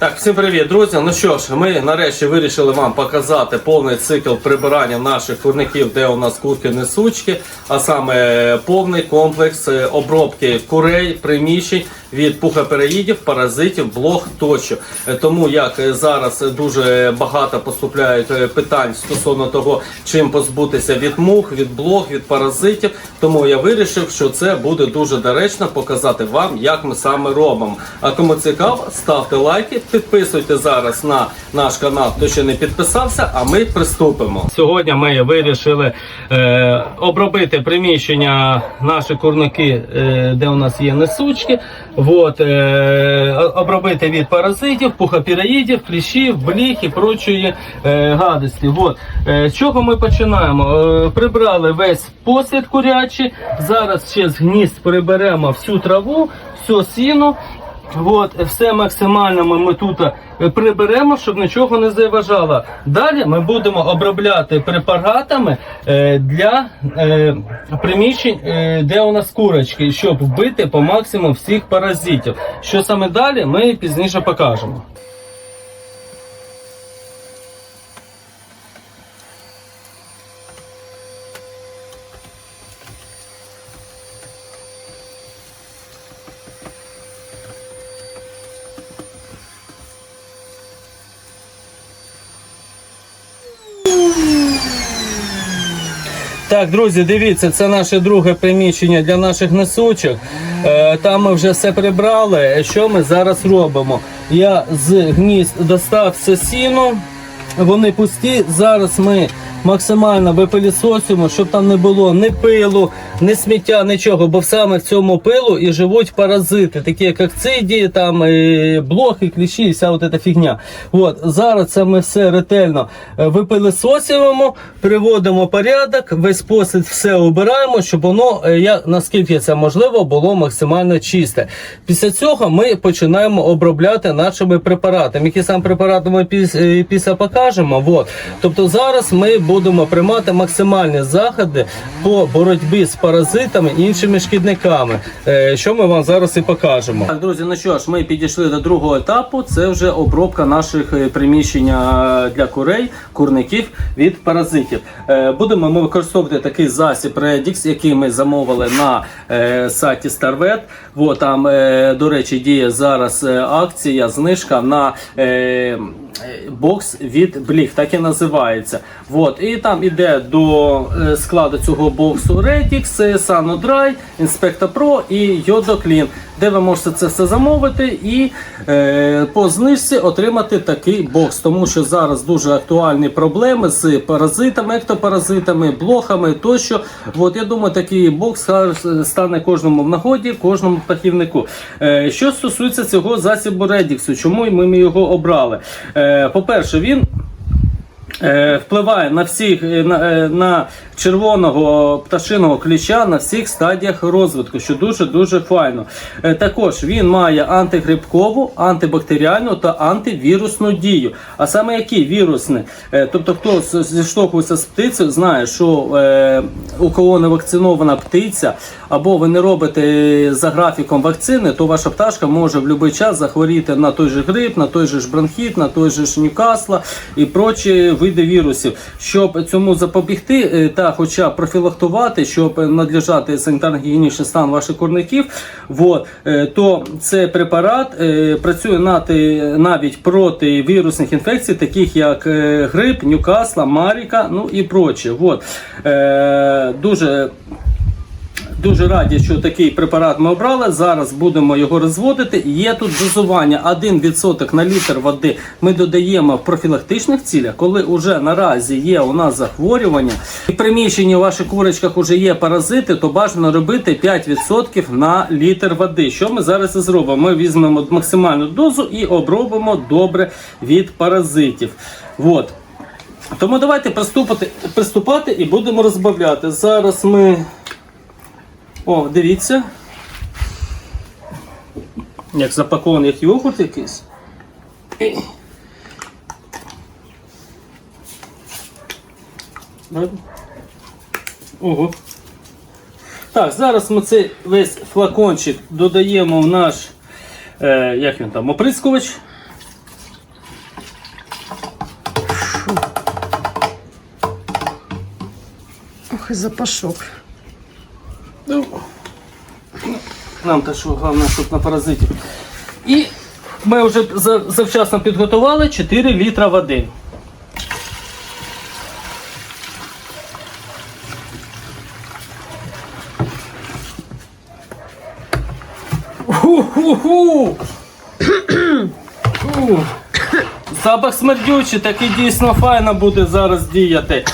Так, всім привіт, друзі. Ну що ж, ми нарешті вирішили вам показати повний цикл прибирання наших курників, де у нас курки несучки, а саме повний комплекс е, обробки курей, приміщень від пухопереїдів, паразитів, блох тощо. Е, Тому як е, зараз дуже багато поступляють е, питань стосовно того, чим позбутися від мух, від блох, від паразитів. Тому я вирішив, що це буде дуже доречно показати вам, як ми саме робимо. А кому цікаво, ставте лайки, підписуйте зараз на наш канал, хто ще не підписався. А ми приступимо. Сьогодні ми вирішили е, обробити приміщення наші курники, е, де у нас є несучки. Вот, е, обробити від паразитів, пухопіраїдів, кліщів, бліх і прочої е, гадості. Вот. Е, з чого ми починаємо? Е, прибрали весь посвід курячий. Зараз ще з гнізд приберемо всю траву, всю сіно. От, все максимально ми, ми тут е, приберемо, щоб нічого не заважало. Далі ми будемо обробляти препаратами е, для е, приміщень, е, де у нас курочки, щоб вбити по максимуму всіх паразитів. Що саме далі, ми пізніше покажемо. Так, друзі, дивіться, це наше друге приміщення для наших несучок. Е, Там ми вже все прибрали. Що ми зараз робимо? Я з гнізд достав все сіно, вони пусті. Зараз ми максимально випилісосимо, щоб там не було ні пилу, ні сміття, нічого, бо саме в цьому пилу і живуть паразити, такі як акцидії, там і блохи, кліщі, і вся от ця фігня. От зараз це ми все ретельно е, випилисосуємо, приводимо порядок, весь посуд все обираємо, щоб воно, е, я, наскільки це можливо, було максимально чисте. Після цього ми починаємо обробляти нашими препаратами. Які сам препарати ми е, після покажемо. От. Тобто зараз ми будемо приймати максимальні заходи по боротьбі з паразитами і іншими шкідниками, е, що ми вам зараз і покажемо. Так, друзі, ну що ж, ми підійшли до другого етапу. Це вже обробка наших е, приміщення для курей, курників від паразитів. Е, Будемо ми використовувати такий засіб Redix, який ми замовили на е, сайті StarVet. Во, там, е, до речі, діє зараз е, акція, знижка на е, е, бокс від бліх, так і називається. Вот. І там іде до е, складу цього боксу Redix, е, Sanodry, Inspector Pro і Yodoclean, де ви можете це все замовити і е, по знижці отримати такий бокс. Тому що зараз дуже актуальні проблеми з паразитами, ектопаразитами, блохами тощо. От, я думаю, такий бокс стане кожному в нагоді, кожному птахівнику. Е, що стосується цього засібу Redix, чому ми його обрали? Е, по-перше, він Е, впливає на всіх е, на, на червоного пташиного кліща на всіх стадіях розвитку, що дуже дуже файно. Е, також він має антигрибкову, антибактеріальну та антивірусну дію. А саме які вірусні? Е, тобто, хто зіштовхується з птицею, знає, що е, у кого не вакцинована птиця, або ви не робите за графіком вакцини, то ваша пташка може в будь-який час захворіти на той же грип, на той же ж бронхіт, на той же ж Ньюкасла і прочі види вірусів. Щоб цьому запобігти та хоча профілактувати, щоб надлежати санітарно-гігієнічний стан ваших курників, вот, е, то цей препарат е, працює навіть проти вірусних інфекцій, таких як е, грип, нюкасла, Маріка, ну і прочі. Вот. Дуже Дуже раді, що такий препарат ми обрали. Зараз будемо його розводити. Є тут дозування 1% на літр води. Ми додаємо в профілактичних цілях, коли вже наразі є у нас захворювання, і в приміщенні у ваших курочках вже є паразити, то бажано робити 5% на літр води. Що ми зараз і зробимо? Ми візьмемо максимальну дозу і обробимо добре від паразитів. Вот. Тому давайте приступати, приступати і будемо розбавляти. Зараз ми. О, дивіться. Як запакований як йогурт якийсь. Ого. Так, зараз ми цей весь флакончик додаємо в наш е, як він там, оприскувач. Ох, і запашок. Нам те, що головне, щоб на паразитів. І ми вже завчасно підготували 4 літра води. Ху-ху-ху! Запах смердючий, такий дійсно файно буде зараз діяти.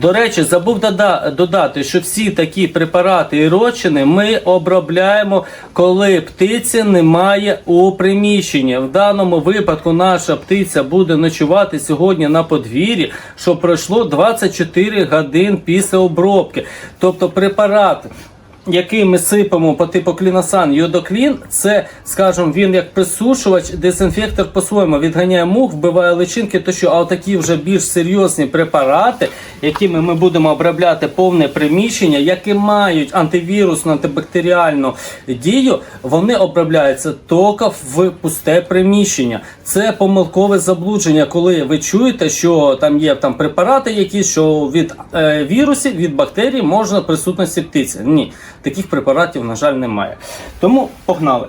До речі, забув додати, що всі такі препарати і розчини ми обробляємо, коли птиці немає у приміщенні. В даному випадку наша птиця буде ночувати сьогодні на подвір'ї, що пройшло 24 годин після обробки. Тобто препарат який ми сипемо по типу кліносан йодоклін, це, скажімо, він як присушувач, дезінфектор по-своєму відганяє мух, вбиває личинки, то що, а такі вже більш серйозні препарати, якими ми будемо обробляти повне приміщення, які мають антивірусну, антибактеріальну дію, вони обробляються тільки в пусте приміщення. Це помилкове заблудження, коли ви чуєте, що там є там препарати, якісь що від е, вірусів, від бактерій можна присутності птиці. Ні, таких препаратів, на жаль, немає. Тому погнали.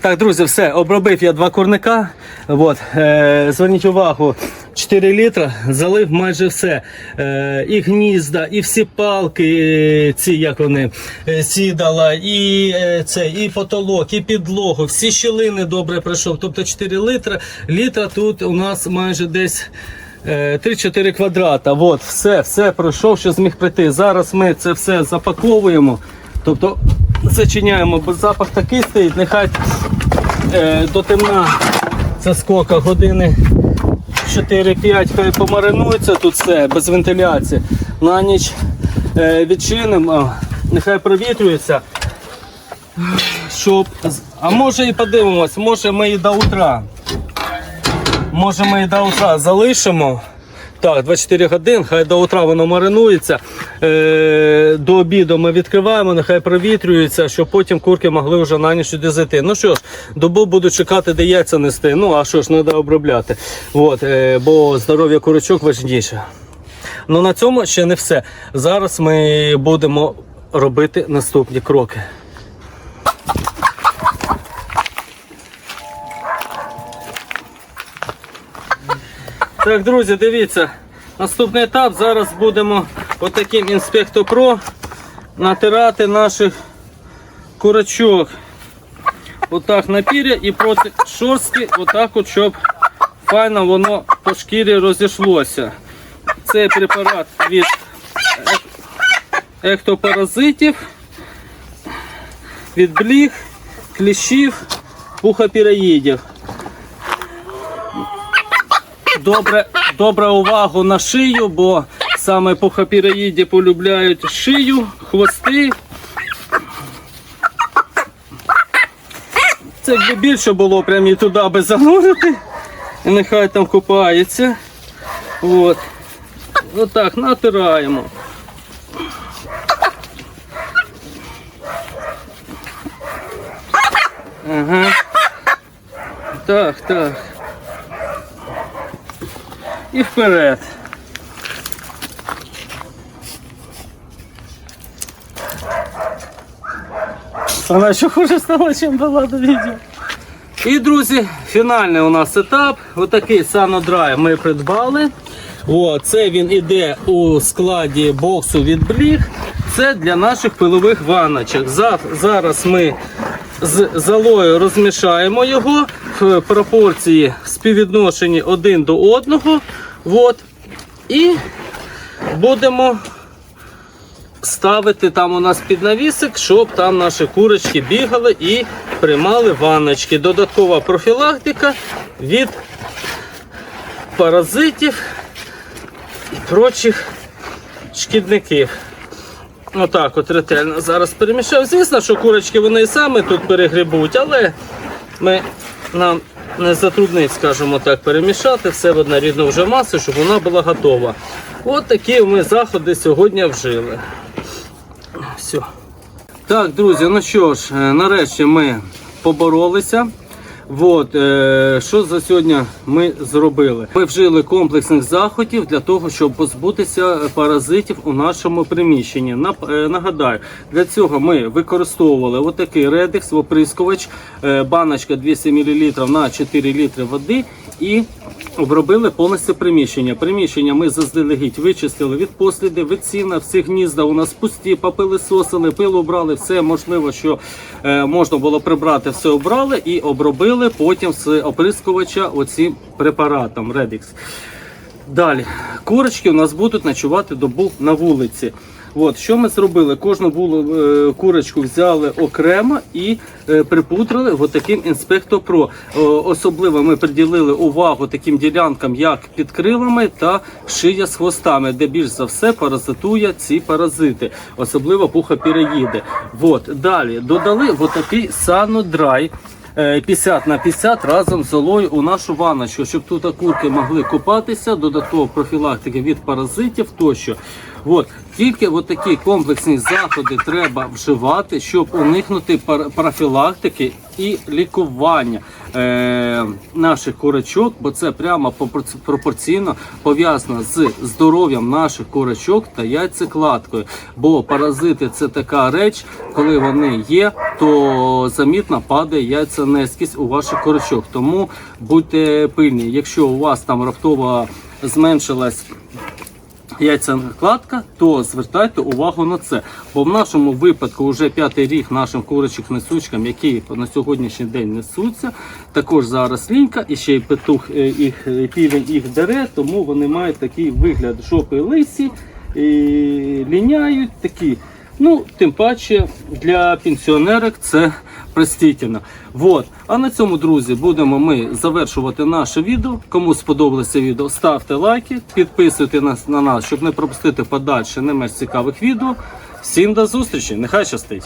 Так, друзі, все, обробив я два курника. От, е, зверніть увагу, 4 літра, залив майже все. Е, і гнізда, і всі палки, е, ці як вони, е, сідала, і е, це, і потолок, і підлогу, всі щілини добре пройшов. Тобто 4 літра. Літра тут у нас майже десь. е, 3-4 квадрата. От, все, все пройшов, що зміг прийти. Зараз ми це все запаковуємо. Тобто зачиняємо, бо запах такий стоїть, нехай е, до темна це скока години 4-5, хай помаринується тут все без вентиляції. На ніч е, відчинимо, нехай провітрюється. Щоб... А може і подивимось, може ми і до утра. Може ми і до утра залишимо. Так, 24 годин, хай до утра воно маринується. Е, до обіду ми відкриваємо, нехай провітрюється, щоб потім курки могли вже на ніч сюди зайти. Ну що ж, добу буду чекати, де яйця нести. Ну а що ж, треба обробляти. От, е, бо здоров'я курочок важніше. Ну на цьому ще не все. Зараз ми будемо робити наступні кроки. Так, друзі, дивіться. Наступний етап. Зараз будемо отаким інспектор Pro натирати наших курочок. Отак на пір'я і проти шорстки, отак от, щоб файно воно по шкірі розійшлося. Це препарат від ек- ектопаразитів, від бліг, кліщів, пухопіраїдів. Добре, добре увагу на шию, бо саме пухопіраїді полюбляють шию, хвости. Це якби більше було, прям і туди би занурити. І нехай там купається. От. Отак натираємо. Ага. Так, так. І вперед. Вона ще хуже стала, чим була до відео. І, друзі, фінальний у нас етап. Отакий санодрай ми придбали. О, це він іде у складі боксу від бліг. Це для наших пилових ванночок. Зараз ми з золою розмішаємо його в пропорції співвідношенні один до одного. От. І будемо ставити там у нас під навісик, щоб там наші курочки бігали і приймали ванночки. Додаткова профілактика від паразитів і прочих шкідників. Отак от ретельно зараз перемішав. Звісно, що курочки вони і самі тут перегрібуть, але ми, нам не затруднить, скажімо так, перемішати все в однорідну вже масу, щоб вона була готова. От такі ми заходи сьогодні вжили. Все. Так, друзі, ну що ж, е, нарешті ми поборолися. От, е, що за сьогодні ми зробили? Ми вжили комплексних заходів для того, щоб позбутися паразитів у нашому приміщенні. На е, нагадаю, для цього ми використовували отакий редекс, оприскувач, е, баночка 200 мл на 4 літри води і обробили повністю приміщення. Приміщення ми заздалегідь вичистили від послідів, від сіна, всі гнізда у нас пусті, попилисосили, пилу обрали, все можливо, що е, можна було прибрати, все обрали і обробили потім з оприскувача оцим препаратом Redix. Далі, курочки у нас будуть ночувати добу на вулиці. От, що ми зробили? Кожну вулу, е, курочку взяли окремо і е, припудрили от таким інспектор Pro. Особливо ми приділили увагу таким ділянкам, як під крилами та шия з хвостами, де більш за все паразитує ці паразити, особливо пухопіреїди. От, далі додали от такий санодрай. е, 50 на 50 разом з золою у нашу ванночку, щоб тут курки могли купатися, додатково профілактики від паразитів тощо. От. Тільки от такі комплексні заходи треба вживати, щоб уникнути профілактики і лікування е, наших курочок, бо це прямо пропорційно пов'язано з здоров'ям наших курочок та яйцекладкою. Бо паразити це така реч, коли вони є, то замітно падає яйценескість у ваших курочок. Тому будьте пильні, якщо у вас там раптово зменшилась яйцекладка, то звертайте увагу на це. Бо в нашому випадку вже п'ятий рік нашим курочок несучкам, які на сьогоднішній день несуться, також зараз лінька і ще й петух е, їх півень їх дере, тому вони мають такий вигляд жопи лисі, і ліняють такі. Ну, тим паче для пенсіонерок це простительно. Вот. А на цьому, друзі, будемо ми завершувати наше відео. Кому сподобалося відео, ставте лайки, підписуйте нас на нас, щоб не пропустити подальше не менш цікавих відео. Всім до зустрічі, нехай щастить!